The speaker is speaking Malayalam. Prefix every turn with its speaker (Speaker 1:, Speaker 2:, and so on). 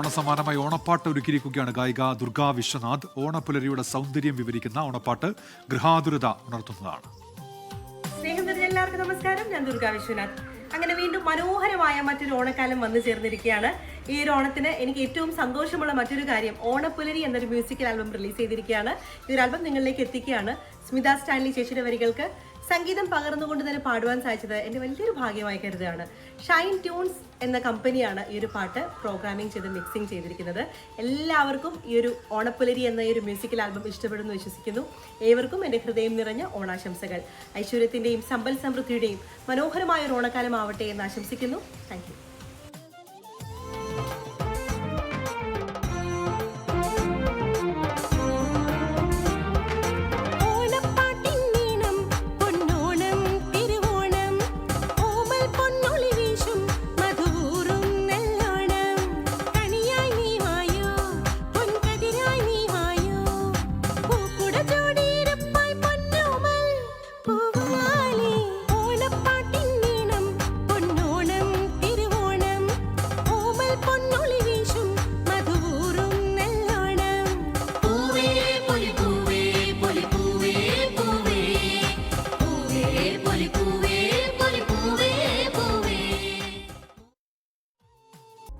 Speaker 1: ഓണസമാനമായി ഓണപ്പാട്ട് ഒരുക്കിയിരിക്കുകയാണ് ഗായിക ദുർഗാ വിശ്വനാഥ്. ഓണപ്പുലരിയുടെ സൗന്ദര്യം വിവരിക്കുന്ന ഓണപ്പാട്ട് ഗൃഹാതുരത ഉണർത്തുന്നതാണ്.
Speaker 2: സ്നേഹം നിറഞ്ഞ എല്ലാവർക്കും നമസ്കാരം. ഞാൻ ദുർഗാ വിശ്വനാഥ്. അങ്ങനെ വീണ്ടും മനോഹരമായ മറ്റൊരു ഓണക്കാലം വന്നു ചേർന്നിരിക്കുകയാണ്. ഈ ഒരു ഓണത്തിന് എനിക്ക് ഏറ്റവും സന്തോഷമുള്ള മറ്റൊരു കാര്യം ഓണപ്പുലരി എന്നൊരു മ്യൂസിക്കൽ ആൽബം റിലീസ് ചെയ്തിരിക്കുകയാണ്. ഈ ഒരു ആൽബം നിങ്ങളിലേക്ക് എത്തിക്കുകയാണ്. സ്മിത സ്റ്റാൻലി ചേച്ചിയുടെ വരികൾക്ക് സംഗീതം പകർന്നുകൊണ്ട് തന്നെ പാടുവാൻ സാധിച്ചത് എന്റെ വലിയൊരു ഭാഗ്യമായി കരുതുകയാണ്. ഷൈൻ ട്യൂൺസ് എന്ന കമ്പനിയാണ് ഈ ഒരു പാട്ട് പ്രോഗ്രാമിംഗ് ചെയ്ത് മിക്സിംഗ് ചെയ്തിരിക്കുന്നത്. എല്ലാവർക്കും ഈ ഒരു ഓണപ്പുലരി എന്ന ഈ ഒരു മ്യൂസിക്കൽ ആൽബം ഇഷ്ടപ്പെടുന്നു വിശ്വസിക്കുന്നു. ഏവർക്കും എന്റെ ഹൃദയം നിറഞ്ഞ ഓണാശംസകൾ. ഐശ്വര്യത്തിന്റെയും സമ്പൽ സമൃദ്ധിയുടെയും മനോഹരമായ ഒരു ഓണക്കാലം ആവട്ടെ എന്ന് ആശംസിക്കുന്നു. താങ്ക്